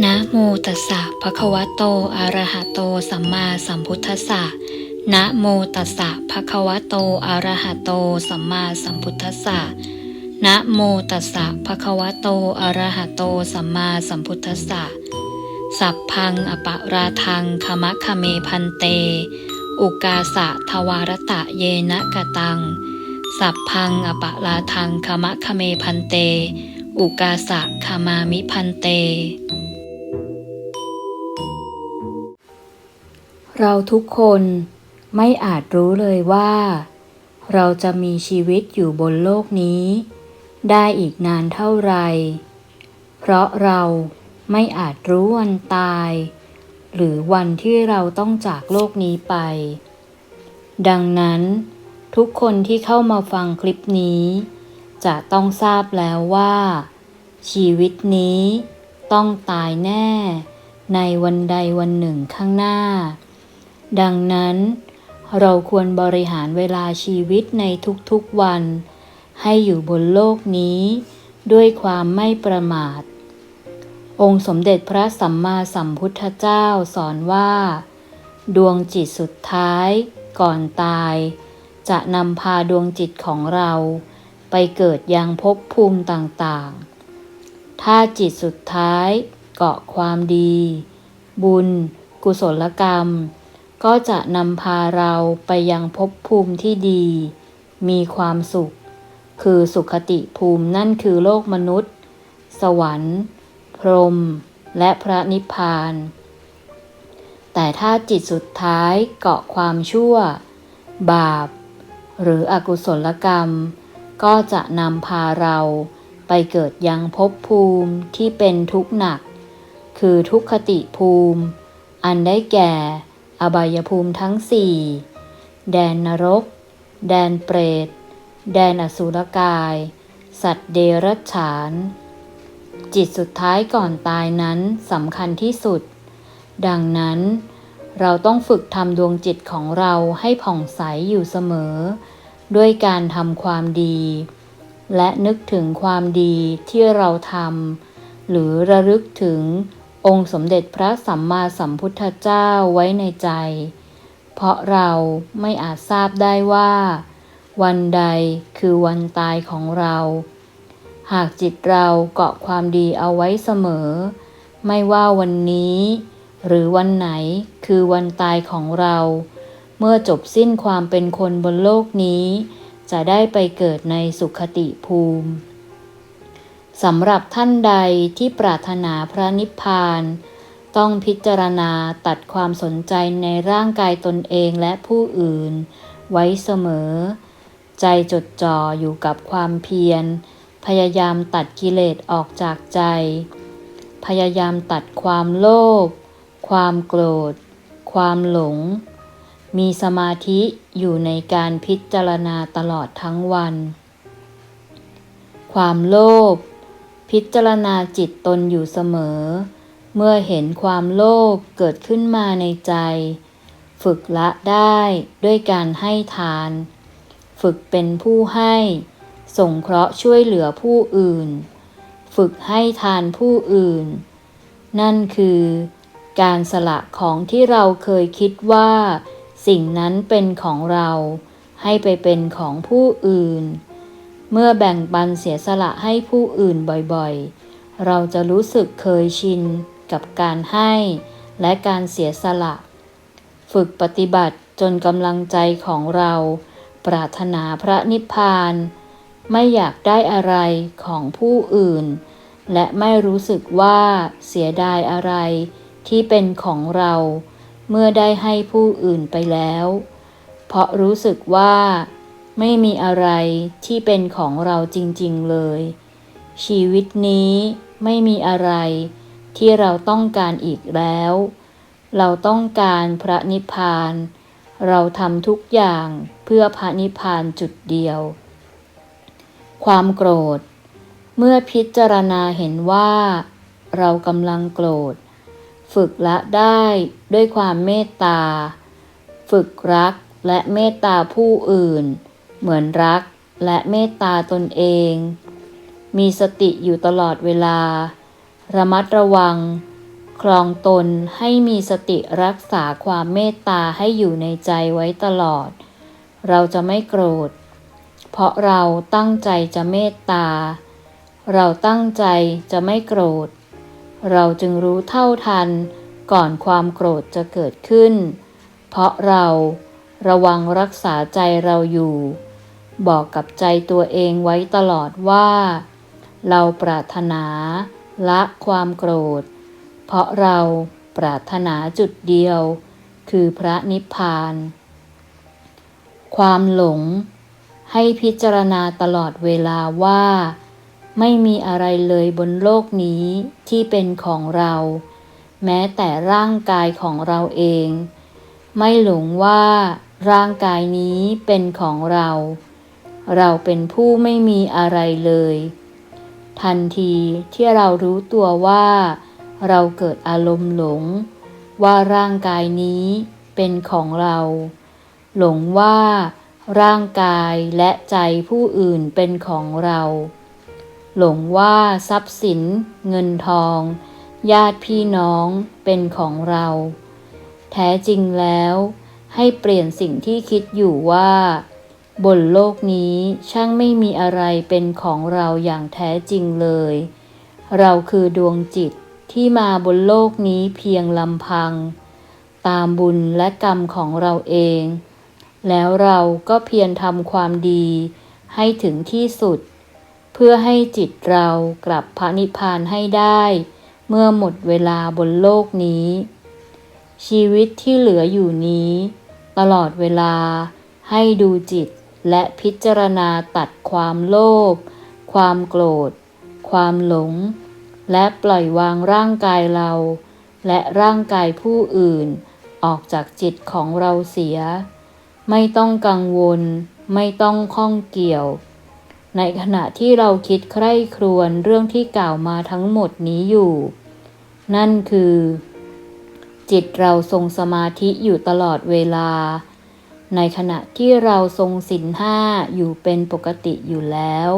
นะโมตัสสะภะคะวะโตอะระหะโตสัมมาสัมพุทธัสสะนะโมตัสสะภะคะวะโตอะระหะโตสัมมาสัมพุทธัสสะนะโมตัสสะภะคะวะโตอะระหะโตสัมมาสัมพุทธัสสะสัพพังอปะราทังคมะคะเมพันเต อุกาสะทวารตะเยนะกะตัง สัพพังอปะราทังคมะคะเมพันเต อุกาสะคามามิพันเต เราทุกคนไม่อาจรู้เลยว่า เราจะมีชีวิตอยู่บนโลกนี้ ได้อีกนานเท่าไร เพราะเราไม่อาจรู้วันตาย หรือวันที่เราต้องจากโลกนี้ไป ดังนั้น ทุกคนที่เข้ามาฟังคลิปนี้ จะต้องทราบแล้วว่า ชีวิตนี้ต้องตายแน่ ในวันใดวันหนึ่งข้างหน้า ดังนั้น เราควรบริหารเวลาชีวิตในทุกๆวัน ให้อยู่บนโลกนี้ ด้วยความไม่ประมาท องค์สมเด็จพระสัมมาสัมพุทธเจ้าสอนว่า ดวงจิตสุดท้าย ก่อนตาย จะนำพาดวงจิตของเรา ไปเกิดยังภพภูมิต่างๆ ถ้าจิตสุดท้ายเกาะความดี บุญ กุศลกรรม ก็จะนำพาเราไปยังภพภูมิที่ดี มีความสุข คือสุขติภูมินั่นคือโลกมนุษย์ สวรรค์ พรหมและพระนิพพาน แต่ถ้าจิตสุดท้ายเกาะความชั่ว บาป หรืออกุศลกรรม ก็จะนำพาเราไปเกิดยังภพภูมิที่เป็นทุกข์หนัก คือทุกขติภูมิ อันได้แก่ อบายภูมิทั้งสี่แดนนรก แดนเปรต แดนอสุรกาย สัตว์เดรัจฉาน จิตสุดท้ายก่อนตายนั้นสำคัญที่สุด ดังนั้น เราต้องฝึกทำดวงจิตของเราให้ผ่องใสอยู่เสมอ ด้วยการทำความดี และนึกถึงความดีที่เราทำหรือระลึกถึง องค์สมเด็จพระสัมมาสัมพุทธเจ้าไว้ในใจ เพราะเราไม่อาจทราบได้ว่า วันใดคือวันตายของเรา หากจิตเราเกาะความดีเอาไว้เสมอ ไม่ว่าวันนี้ หรือวันไหนคือวันตายของเรา เมื่อจบสิ้นความเป็นคนบนโลกนี้ จะได้ไปเกิดในสุขติภูมิ สำหรับท่านใดที่ปรารถนาพระนิพพาน ต้องพิจารณาตัดความสนใจในร่างกายตนเองและผู้อื่น ไว้เสมอ ใจจดจ่ออยู่กับความเพียร พยายามตัดกิเลสออกจากใจ พยายามตัดความโลภความโกรธ ความหลง มีสมาธิอยู่ในการพิจารณาตลอดทั้งวัน ความโลภ พิจารณาจิตตนอยู่เสมอ เมื่อเห็นความโลภเกิดขึ้นมาในใจ ฝึกละได้ด้วยการให้ทาน ฝึกเป็นผู้ให้สงเคราะห์ช่วยเหลือผู้อื่น ฝึกให้ทานผู้อื่น นั่นคือการสละของที่เราเคยคิดว่า สิ่งนั้นเป็นของเรา ให้ไปเป็นของผู้อื่น เมื่อแบ่งปันเสียสละให้ผู้อื่นบ่อยๆ เราจะรู้สึกเคยชินกับการให้และการเสียสละ ฝึกปฏิบัติจนกำลังใจของเรา ปรารถนาพระนิพพาน ไม่อยากได้อะไรของผู้อื่น และไม่รู้สึกว่าเสียดายอะไรที่เป็นของเรา เมื่อได้ให้ผู้อื่นไปแล้ว เพราะรู้สึกว่า ไม่มีอะไรที่เป็นของเราจริงๆเลย ชีวิตนี้ไม่มีอะไรที่เราต้องการอีกแล้ว เราต้องการพระนิพพาน เราทำทุกอย่างเพื่อพระนิพพานจุดเดียว ความโกรธ เมื่อพิจารณาเห็นว่า เรากำลังโกรธ ฝึกละได้ด้วยความเมตตา ฝึกรักและเมตตาผู้อื่น เหมือนรักและเมตตาตนเอง มีสติอยู่ตลอดเวลา ระมัดระวัง ครองตนให้มีสติรักษาความเมตตาให้อยู่ในใจไว้ตลอด เราจะไม่โกรธ เพราะเราตั้งใจจะเมตตา เราตั้งใจจะไม่โกรธ เราจึงรู้เท่าทันก่อนความโกรธจะเกิดขึ้น เพราะเราระวังรักษาใจเราอยู่ บอกกับใจตัวเองไว้ตลอดว่า เราปรารถนา ละความโกรธ เพราะเราปรารถนาจุดเดียว คือพระนิพพาน ความหลง ให้พิจารณาตลอดเวลาว่า ไม่มีอะไรเลยบนโลกนี้ที่เป็นของเรา แม้แต่ร่างกายของเราเอง ไม่หลงว่าร่างกายนี้เป็นของเรา เราเป็นผู้ไม่มีอะไรเลย ทันทีที่เรารู้ตัวว่า เราเกิดอารมณ์หลง ว่าร่างกายนี้เป็นของเรา หลงว่าร่างกายและใจผู้อื่นเป็นของเรา หลงว่าทรัพย์สิน เงินทอง ญาติพี่น้องเป็นของเรา แท้จริงแล้ว ให้เปลี่ยนสิ่งที่คิดอยู่ว่า บนโลกนี้ช่างไม่มีอะไรเป็นของเราอย่างแท้จริงเลย เราคือดวงจิตที่มาบนโลกนี้เพียงลำพัง ตามบุญและกรรมของเราเอง แล้วเราก็เพียรทำความดีให้ถึงที่สุด เพื่อให้จิตเรากลับพระนิพพานให้ได้ เมื่อหมดเวลาบนโลกนี้ ชีวิตที่เหลืออยู่นี้ ตลอดเวลาให้ดูจิต และพิจารณาตัดความโลภ ความโกรธ ความหลง และปล่อยวางร่างกายเรา และร่างกายผู้อื่น ออกจากจิตของเราเสีย ไม่ต้องกังวล ไม่ต้องข้องเกี่ยว ในขณะที่เราคิดใคร่ครวญเรื่องที่กล่าวมาทั้งหมดนี้อยู่ นั่นคือ จิตเราทรงสมาธิอยู่ตลอดเวลา ในขณะที่เราทรงสินห้าอยู่เป็นปกติอยู่แล้ว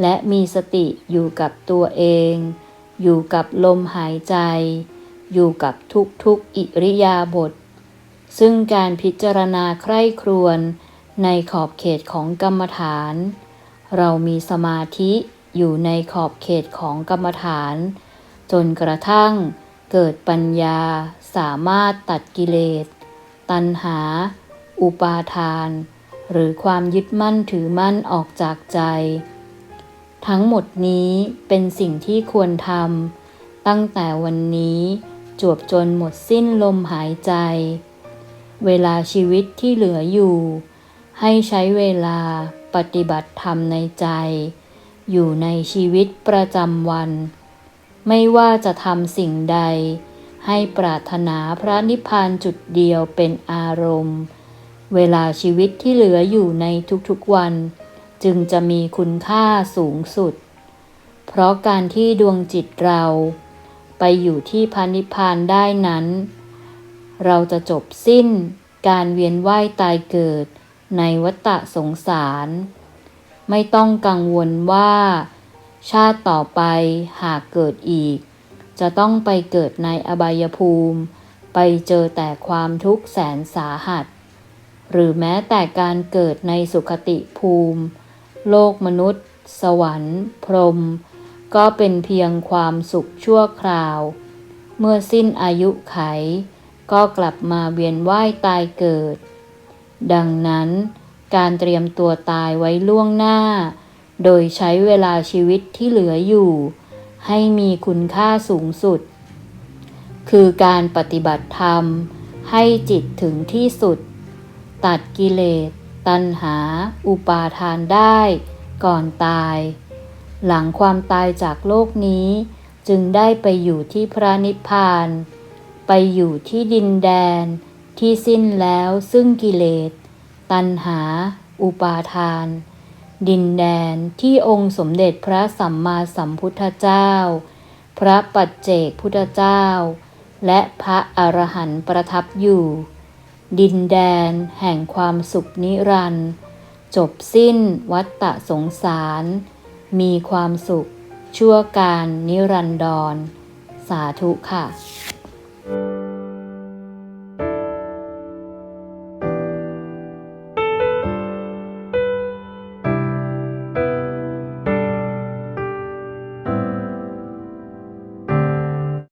และมีสติอยู่กับตัวเอง อยู่กับลมหายใจ อยู่กับทุกๆอิริยาบถซึ่งการพิจารณาใคร่ครวญในขอบเขตของกรรมฐาน เรามีสมาธิอยู่ในขอบเขตของกรรมฐาน จนกระทั่งเกิดปัญญาสามารถตัดกิเลส ตัณหา อุปาทาน หรือความยึดมั่นถือมั่นออกจากใจ ทั้งหมดนี้เป็นสิ่งที่ควรทำตั้งแต่วันนี้จวบจนหมดสิ้นลมหายใจ เวลาชีวิตที่เหลืออยู่ ให้ใช้เวลาปฏิบัติธรรมในใจ อยู่ในชีวิตประจำวัน ไม่ว่าจะทำสิ่งใด ให้ปรารถนาพระนิพพานจุดเดียวเป็นอารมณ์ เวลาชีวิตที่เหลืออยู่ในทุกๆวัน จึงจะมีคุณค่าสูงสุด เพราะการที่ดวงจิตเรา ไปอยู่ที่พระนิพานได้นั้น เราจะจบสิ้นการเวียนว่ายตายเกิดในวัฏสงสาร ไม่ต้องกังวลว่า ชาติต่อไปหากเกิดอีก จะต้องไปเกิดในอบายภูมิ ไปเจอแต่ความทุกข์แสนสาหัส หรือแม้แต่การเกิดในสุขติภูมิ โลกมนุษย์ สวรรค์ พรหมก็เป็นเพียงความสุขชั่วคราว เมื่อสิ้นอายุไข ก็กลับมาเวียนว่ายตายเกิด ดังนั้นการเตรียมตัวตายไว้ล่วงหน้า โดยใช้เวลาชีวิตที่เหลืออยู่ ให้มีคุณค่าสูงสุด คือการปฏิบัติธรรม ให้จิตถึงที่สุด ตัดกิเลส ตัณหา อุปาทานได้ ก่อนตาย หลังความตายจากโลกนี้ จึงได้ไปอยู่ที่พระนิพพาน ไปอยู่ที่ดินแดน ที่สิ้นแล้วซึ่งกิเลส ตัณหา อุปาทาน ดินแดนที่องค์สมเด็จพระสัมมาสัมพุทธเจ้า พระปัจเจกพุทธเจ้า และพระอรหันต์ประทับอยู่ ดินแดนแห่งความสุขนิรันดร์จบสิ้นวัฏฏะสงสาร มีความสุขชั่วการนิรันดรสสาธุค่ะ